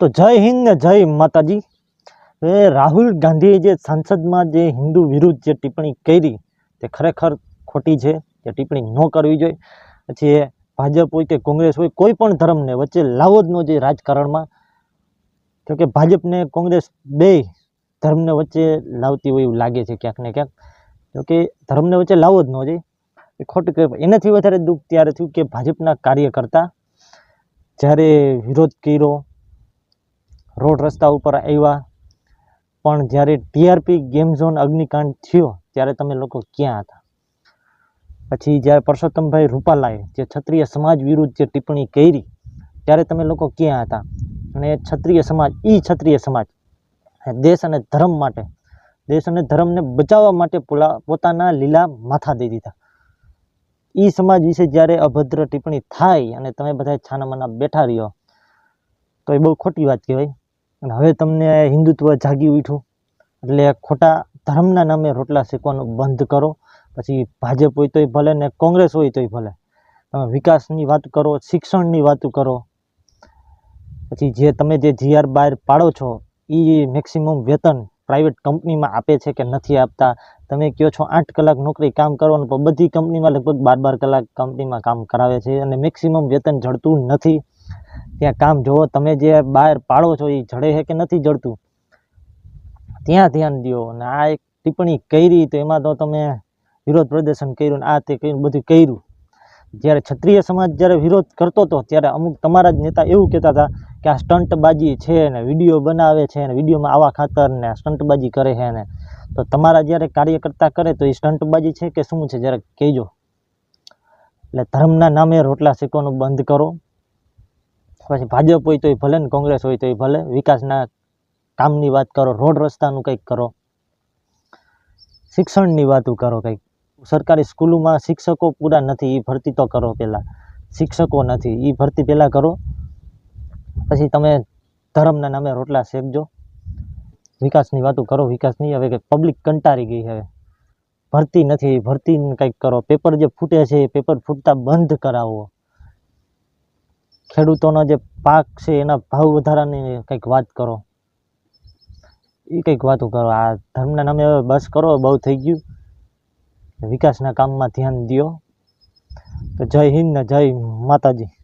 તો જય હિન્દ ને જય માતાજી. એ રાહુલ ગાંધીએ જે સંસદમાં જે હિન્દુ વિરુદ્ધ જે ટિપ્પણી કરી, તે ખરેખર ખોટી છે. તે ટિપ્પણી ન કરવી જોઈએ. પછી એ ભાજપ હોય કે કોંગ્રેસ હોય, કોઈ પણ ધર્મને વચ્ચે લાવવો જ ન જોઈએ રાજકારણમાં તો કે ભાજપને કોંગ્રેસ બે ધર્મને વચ્ચે લાવતી હોય એવું લાગે છે ક્યાંક ને ક્યાંક. જોકે ધર્મને વચ્ચે લાવવો જ ન જોઈએ એ ખોટું એનાથી વધારે દુઃખ ત્યારે થયું કે ભાજપના કાર્યકર્તા જ્યારે વિરોધ કર્યો રોડ રસ્તા ઉપર આવ્યા. પણ જ્યારે ટીઆરપી ગેમ ઝોન અગ્નિકાંડ થયો, ત્યારે તમે લોકો ક્યાં હતા? પછી જ્યારે પરસોત્તમભાઈ રૂપાલાએ જે ક્ષત્રિય સમાજ વિરુદ્ધ જે ટિપ્પણી કરી, ત્યારે તમે લોકો ક્યાં હતા? અને ક્ષત્રિય સમાજ એ ક્ષત્રિય સમાજ, દેશ અને ધર્મ માટે, દેશ અને ધર્મને બચાવવા માટે પોલા, પોતાના લીલા માથા દઈ દીધા. એ સમાજ વિશે જ્યારે અભદ્ર ટિપ્પણી થાય અને તમે બધા છાનામાના બેઠા રહ્યો, તો એ બહુ ખોટી વાત કહેવાય. અને હવે તમને હિન્દુત્વ જાગી ઉઠ્યું. એટલે ખોટા ધર્મના નામે રોટલા શેકવાનું બંધ કરો. પછી ભાજપ હોય તોય ભલે ને કોંગ્રેસ હોય તોય ભલે. તમે વિકાસની વાત કરો, શિક્ષણની વાતો કરો. પછી જે તમે જે જીઆર બહાર પાડો છો એ મેક્સિમમ વેતન પ્રાઇવેટ કંપનીમાં આપે છે કે નથી આપતા? તમે કહો છો આઠ કલાક નોકરી કામ કરવાનું, પણ બધી કંપનીમાં લગભગ બાર બાર કલાક કંપનીમાં કામ કરાવે છે અને મેક્સિમમ વેતન જડતું નથી. ત્યાં કામ જુઓ તમે જે બહાર પાડો છો એ જડે છે કે નથી જડતું? ત્યાં ધ્યાન દો અને આ એક ટિપ્પણી કરી તો એમાં તો તમે વિરોધ પ્રદર્શન કર્યું આ તે કર્યું બધું કર્યું. જ્યારે ક્ષત્રિય સમાજ જ્યારે વિરોધ કરતો હતો ત્યારે અમુક તમારા જ નેતા એવું કહેતા હતા કે આ સ્ટંટબાજી છે ને, વીડિયો બનાવે છે ને, વિડીયોમાં આવા ખાતર ને સ્ટંટબાજી કરે છે ને. તો તમારા જ્યારે કાર્યકર્તા કરે તો એ સ્ટંટબાજી છે કે શું છે? જરાક કહેજો. એટલે ધર્મના નામે રોટલા શેકવાનું બંધ કરો. પછી ભાજપ હોય તોય ભલે ને કોંગ્રેસ હોય તોય ભલે, વિકાસના કામની વાત કરો, રોડ રસ્તાનું કંઈક કરો, શિક્ષણની વાતો કરો કંઈક. સરકારી સ્કૂલોમાં શિક્ષકો પૂરા નથી એ ભરતી તો કરો પહેલાં. શિક્ષકો નથી એ ભરતી પહેલાં કરો. પછી તમે ધર્મના નામે રોટલા શેકજો. વિકાસની વાતો કરો વિકાસની હવે કે પબ્લિક કંટાળી ગઈ હવે. ભરતી નથી ભરતી કંઈક કરો. પેપર જે ફૂટે છે, એ પેપર ફૂટતા બંધ કરાવો. ખેડૂતોનો જે પાક છે, એના ભાવ વધારાની કંઈક વાત કરો. એ કંઈક વાતો કરો. આ ધર્મના નામે હવે બસ કરો, બહુ થઈ ગયું. વિકાસના કામમાં ધ્યાન દો તો જય હિન્દ ને જય માતાજી.